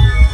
you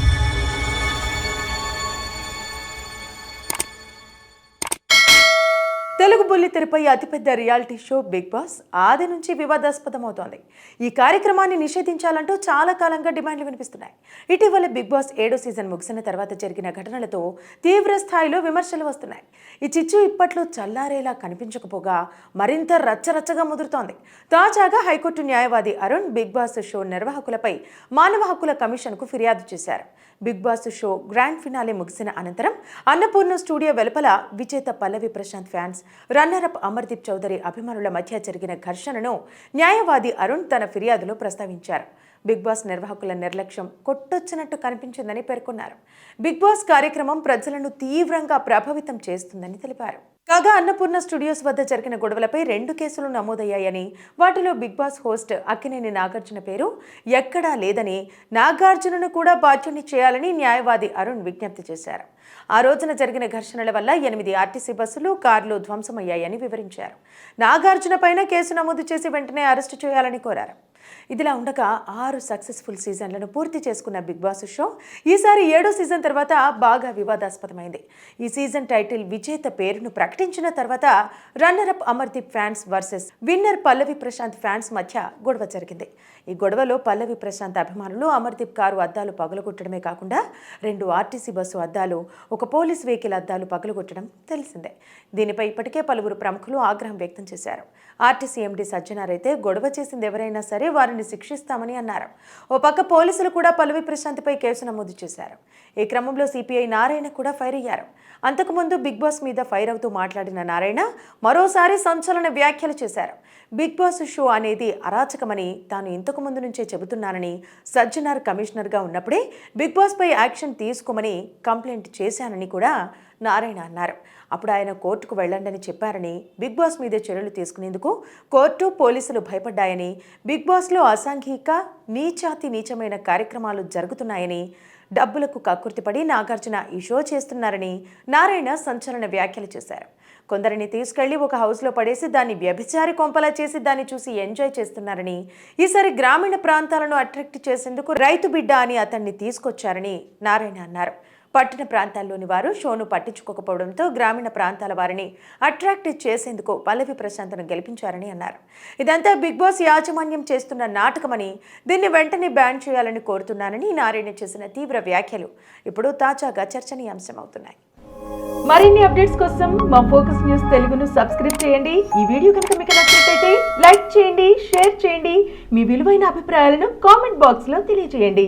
Telugu బుల్లి తెరపై అతిపెద్ద రియాలిటీ షో బిగ్ బాస్ ఆది నుంచి వివాదాస్పదమవుతోంది. ఈ కార్యక్రమాన్ని నిషేధించాలంటూ చాలా కాలంగా డిమాండ్లు వినిపిస్తున్నాయి. ఇటీవల బిగ్ బాస్ ఏడో సీజన్ ముగిసిన తర్వాత జరిగిన ఘటనలతో తీవ్ర స్థాయిలో విమర్శలు వస్తున్నాయి. ఈ చిచ్చు ఇప్పట్లో చల్లారేలా కనిపించకపోగా మరింత రచ్చరచ్చగా ముదురుతోంది. తాజాగా హైకోర్టు న్యాయవాది అరుణ్ బిగ్ బాస్ షో నిర్వాహకులపై మానవ హక్కుల కమిషన్కు ఫిర్యాదు చేశారు. Bigg Boss show grand finale ముగిసిన అనంతరం అన్నపూర్ణ స్టూడియో వెలుపల విజేత పల్లవి ప్రశాంత్ ఫ్యాన్స్ రన్నరప్ అమర్దీప్ చౌదరి అభిమానుల మధ్య జరిగిన ఘర్షణను న్యాయవాది అరుణ్ తన ఫిర్యాదులో ప్రస్తావించారు. బిగ్ బాస్ నిర్వాహకుల నిర్లక్ష్యం కొట్టొచ్చినట్టు కనిపించిందని పేర్కొన్నారు. బిగ్ బాస్ కార్యక్రమం ప్రజలను తీవ్రంగా ప్రభావితం చేస్తుందని తెలిపారు. కాగా అన్నపూర్ణ స్టూడియోస్ వద్ద జరిగిన గొడవలపై రెండు కేసులు నమోదయ్యాయని వాటిలో Bigg Boss host Akkineni Nagarjuna పేరు ఎక్కడా లేదని నాగార్జునను కూడా బాధ్యుని చేయాలని న్యాయవాది అరుణ్ విజ్ఞప్తి చేశారు. ఆ రోజున జరిగిన ఘర్షణల వల్ల ఎనిమిది ఆర్టీసీ బస్సులు కార్లు ధ్వంసమయ్యాయని వివరించారు. నాగార్జున పైన కేసు నమోదు చేసి వెంటనే అరెస్టు చేయాలని కోరారు. ఇదిలా ఉండగా ఆరు సక్సెస్ఫుల్ సీజన్లను పూర్తి చేసుకున్న బిగ్ బాస్ షో ఈసారి ఏడో సీజన్ తర్వాత బాగా వివాదాస్పదమైంది. ఈ సీజన్ టైటిల్ విజేత పేరును ప్రకటించిన తర్వాత runner-up Amardeep fans versus winner Pallavi Prashanth fans మధ్య గొడవ జరిగింది. ఈ గొడవలో పల్లవి ప్రశాంత్ అభిమానులు అమర్దీప్ కారు అద్దాలు పగలగొట్టడమే కాకుండా రెండు ఆర్టీసీ బస్సు అద్దాలు ఒక పోలీస్ వెహికల్ అద్దాలు పగలగొట్టడం తెలిసిందే. దీనిపై ఇప్పటికే పలువురు ప్రముఖులు ఆగ్రహం వ్యక్తం చేశారు. ఆర్టీసీ ఎండీ సజ్జనారైతే గొడవ చేసింది ఎవరైనా సరే వారిని శిక్షిస్తామని అన్నారు. ఓ పక్క పోలీసులు కూడా పల్లవి ప్రశాంత్పై కేసు నమోదు చేశారు. ఈ క్రమంలో సిపిఐ నారాయణ కూడా ఫైర్ అయ్యారు. అంతకుముందు బిగ్ బాస్ మీద ఫైర్ అవుతూ మాట్లాడిన నారాయణ మరోసారి సంచలన వ్యాఖ్యలు చేశారు. బిగ్ బాస్ షో అనేది అరాచకమని తాను ఇంతకు ముందు నుంచే చెబుతున్నానని సజ్జనార్ కమిషనర్గా ఉన్నప్పుడే బిగ్ బాస్పై యాక్షన్ తీసుకోమని కంప్లైంట్ చేశానని కూడా నారాయణ అన్నారు. అప్పుడు ఆయన కోర్టుకు వెళ్ళండని చెప్పారని బిగ్ బాస్ మీద చర్యలు తీసుకునేందుకు కోర్టు పోలీసులు భయపడ్డాయని బిగ్ బాస్లో అసాంఘిక నీచాతి నీచమైన కార్యక్రమాలు జరుగుతున్నాయని డబ్బులకు కక్కుర్తిపడి నాగార్జున ఈ షో చేస్తున్నారని నారాయణ సంచలన వ్యాఖ్యలు చేశారు. కొందరిని తీసుకెళ్ళి ఒక హౌస్లో పడేసి దాన్ని వ్యభిచారి కొంపలా చేసి దాన్ని చూసి ఎంజాయ్ చేస్తున్నారని ఈసారి గ్రామీణ ప్రాంతాలను అట్రాక్ట్ చేసేందుకు రైతు బిడ్డ అని అతన్ని తీసుకొచ్చారని నారాయణ అన్నారు. పట్టణ ప్రాంతాల్లోని వారు షోను పట్టించుకోకపోవడంతో గ్రామీణ ప్రాంతాల వారిని అట్రాక్ట్ చేసేందుకు పల్లవి ప్రశాంత్ను గెలిపించారని అన్నారు. ఇదంతా బిగ్ బాస్ యాజమాన్యం చేస్తున్న నాటకమని దీన్ని వెంటనే బ్యాన్ చేయాలని కోరుతున్నానని నారాయణ చేసిన తీవ్ర వ్యాఖ్యలు ఇప్పుడు తాజాగా చర్చనీయాంశమవుతున్నాయి. మరిన్ని అప్డేట్స్ కోసం మా ఫోకస్ న్యూస్ తెలుగును సబ్స్క్రైబ్ చేయండి. ఈ వీడియో కనుక మీకు నచ్చినట్లయితే లైక్ చేయండి షేర్ చేయండి. మీ విలువైన అభిప్రాయాలను కామెంట్ బాక్స్లో తెలియజేయండి.